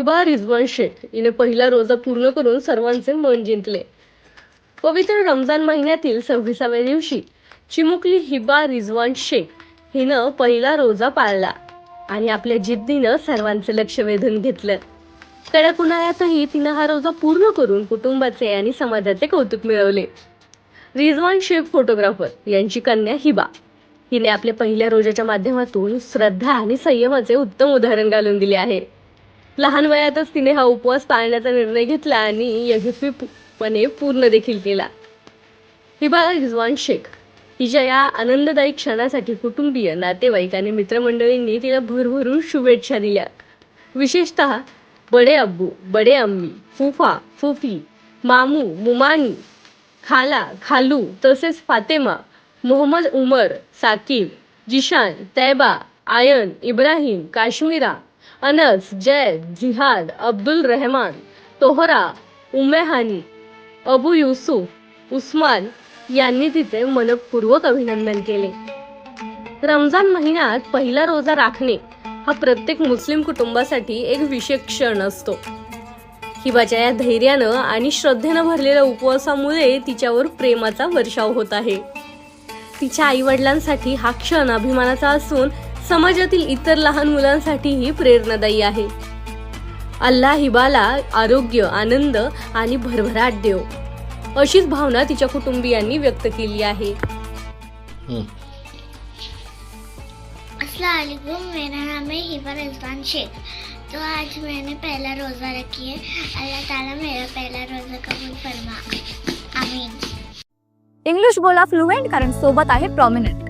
हिबा रिजवान शेख हिने पहिला रोजा पूर्ण करून सर्वांचे मन जिंकले. पवित्र रमजान महिन्यातील सव्वीसाव्या दिवशी चिमुकली हिबा रिजवान शेख हिनं पहिला रोजा पाळला आणि आपल्या जिद्दीनं सर्वांचे लक्ष वेधून घेतलं. कडक उन्हाळ्यातही तिनं हा रोजा पूर्ण करून कुटुंबाचे आणि समाजाचे कौतुक मिळवले. रिजवान शेख फोटोग्राफर यांची कन्या हिबा. हिने आपल्या पहिल्या रोजाच्या माध्यमातून श्रद्धा आणि संयमाचे उत्तम उदाहरण घालून दिले आहे. लहान वयातच तिने हा उपवास पाळण्याचा निर्णय घेतला आणि यशस्वीपणे पूर्ण देखील केला. हिबा रिजवान शेख तिच्या या आनंददायी क्षणासाठी कुटुंबीय नातेवाईक आणि मित्रमंडळींनी तिला भरभरून शुभेच्छा दिल्या. विशेषतः बडे अब्बू बडे अम्मी फुफा फुफी मामू मुमानी खाला खालू तसेच फातेमा मोहम्मद उमर साकिब जिशान तैबा आयन इब्राहिम काश्मीरा अनस जैद जिहाद अब्दुल रहमान तोहरा उमेहानी अबू युसुफ उस्मान यांनी तिचे मनपूर्वक अभिनंदन केले. रमजान महिन्यात पहिला रोजा राखणे हा प्रत्येक मुस्लिम कुटुंबासाठी एक विशेष क्षण असतो. हिबाच्या या धैर्यानं आणि श्रद्धेनं भरलेल्या उपवासामुळे तिच्यावर प्रेमाचा वर्षाव होत आहे. तिच्या आई वडिलांसाठी हा क्षण अभिमानाचा असून समाजातील इतर लहान मुलांसाठीही प्रेरणादायी आहे. अल्लाह हिबाला आरोग्य आनंद आणि भरभराट देव. अशीच भावना तिच्या कुटुंबियांनी व्यक्त केली आहे. असलकुम मेरा नाम है हिबा रिजवान शेख। तो आज मैंने पहला रोज़ा रखी है। अल्लाह ताला मेरा पहला रोज़ा कबूल फरमा। आमीन। इंग्लिश बोला फ्लुएंट कारण सोबत आहे प्रॉमिनंट